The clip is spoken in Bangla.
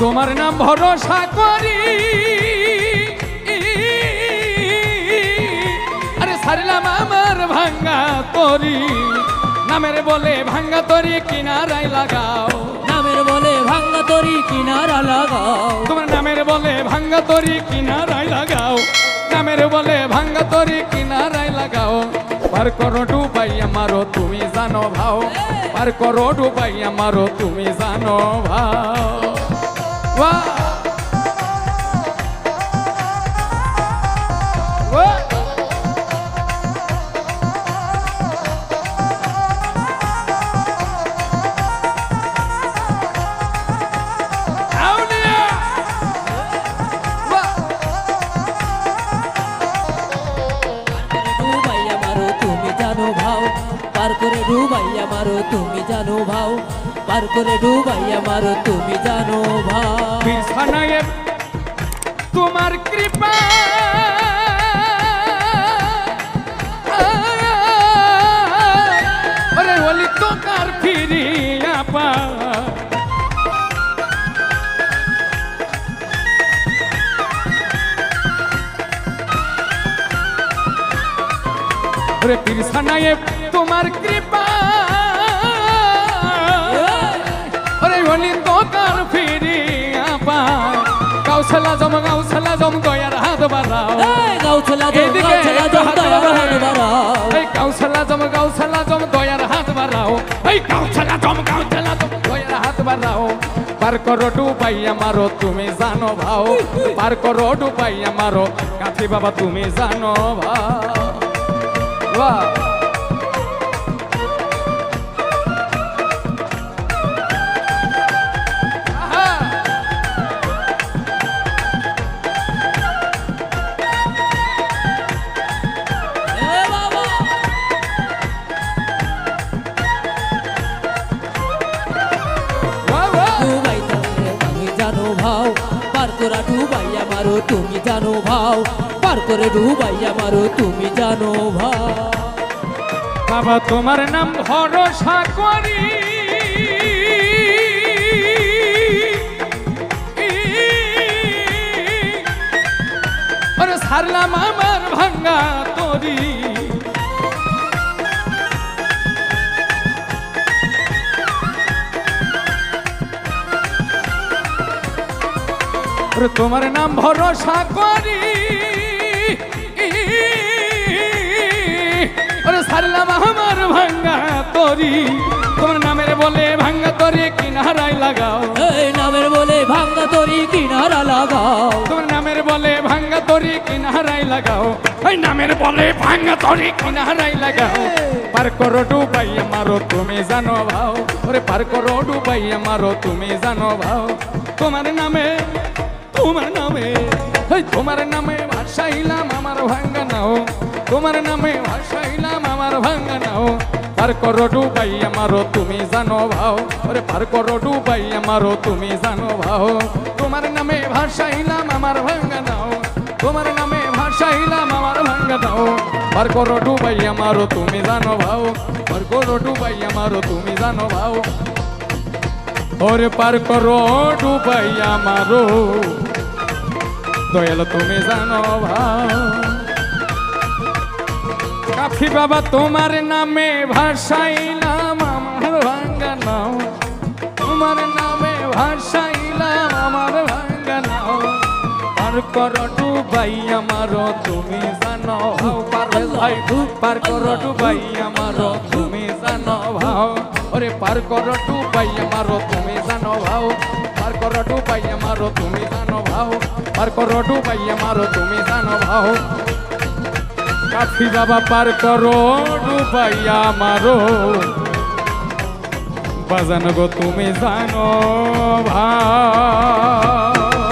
তোমার নাম ভরসা করি। আরে সারলাম আমার ভাঙ্গা তরি। নামের বলে ভাঙ্গা তরি কিনারায় লাগাও। নামের বলে ভাঙ্গা তরি কিনারা লাগাও। তোমার নামের বলে ভাঙ্গা তরি কিনারায় লাগাও। নামের বলে ভাঙ্গা তরি কিনারায় লাগাও। পার করো ডুবাই আমারও তুমি জানো ভাও। পার করো ডুবাই আমারও তুমি জানো ভাও। বাহ! বাহ! মারো, তুমি জানো ভাও। পার করে ডুবাইয়া মারো তুমি জানো ভাও। তোমার কৃপা। তোমার কৃপা। গাউছলা জম গাউছলা জম দয়ার হাত বাড়াও। এই গাউছলা জম এদিকে গাউছলা জম দয়ার। হাত বাড়াও। এই গাউছলা জম গাউছলা জম দয়ার হাত বাড়াও। এই গাউছলা জম গাউছলা জম দয়ার হাত বাড়াও। পার করো ডুবাই আমারো তুমি জানো ভাও। পার করো ডুবাই আমারো কাঠি বাবা তুমি জানো ভাও। বাহ। পার করা ডুবাইয়া মারো, তুমি জানো ভাও। পার করে ডুবাইয়া মারো, তুমি জানো ভাও। বাবা, তোমার নাম ভরসা করি। সারলাম আমার ভাঙ্গা তরি তোমার নাম ভরসা করি। ওরে সারলাম আমার ভাঙ্গা তরি। তোমার নামের বলে ভাঙ্গা তরি কিনারায় লাগাও। এই নামের বলে ভাঙ্গা তরি কিনারা লাগাও। তোমার নামের বলে ভাঙ্গা তরি কিনারায় লাগাও। ওই নামের বলে ভাঙ্গা তরি কিনারায় লাগাও। পার করো ডুবাই আমারও তুমি জানো ভাও। ওরে পার করো ডুবাই আমারও তুমি জানো ভাও। তোমার নামে তোমার নামে তোমার নামে ভাসাইলাম আমার ভাঙ্গা নাও। তোমার নামে ভাসাইলাম আমার ভাঙ্গা নাও। পার করো ডুবাই আমারও তুমি জানো ভাও। ওরে পার করো ডুবাই আমারও তুমি জানো ভাও। তোমার নামে ভাসাইলাম আমার ভাঙ্গা নাও। তোমার নামে ভাসাইলাম আমার ভাঙ্গা নাও। পার করো ডুবাই আমারও তুমি জানো ভাও। পার করো ডুবাই আমারও তুমি জানো ভাও। ওরে পার করো ডুবাই দয়াল তুমি জানো কাফি বাবা, তোমার নামে ভাসাইলাম আমার ভাঙ্গা নাও তোমার নামে ভাসাইলাম আমার ভাঙ্গা নাও পার করো ডুবাই আমারও তুমি জানো পার ভাই পার করো ডুবাই আমারও তুমি জানো ভাও ওরে পার করো ডুবাই আমারও তুমি জানো ভাও পার করো ডুবাই আমারও তুমি জানো ভাও পার করো ডুবাই আমারও তুমি জানো ভাও কাফি বাবা পার করো ডুবাইয়া মারো বাজানো গো তুমি জানো ভাই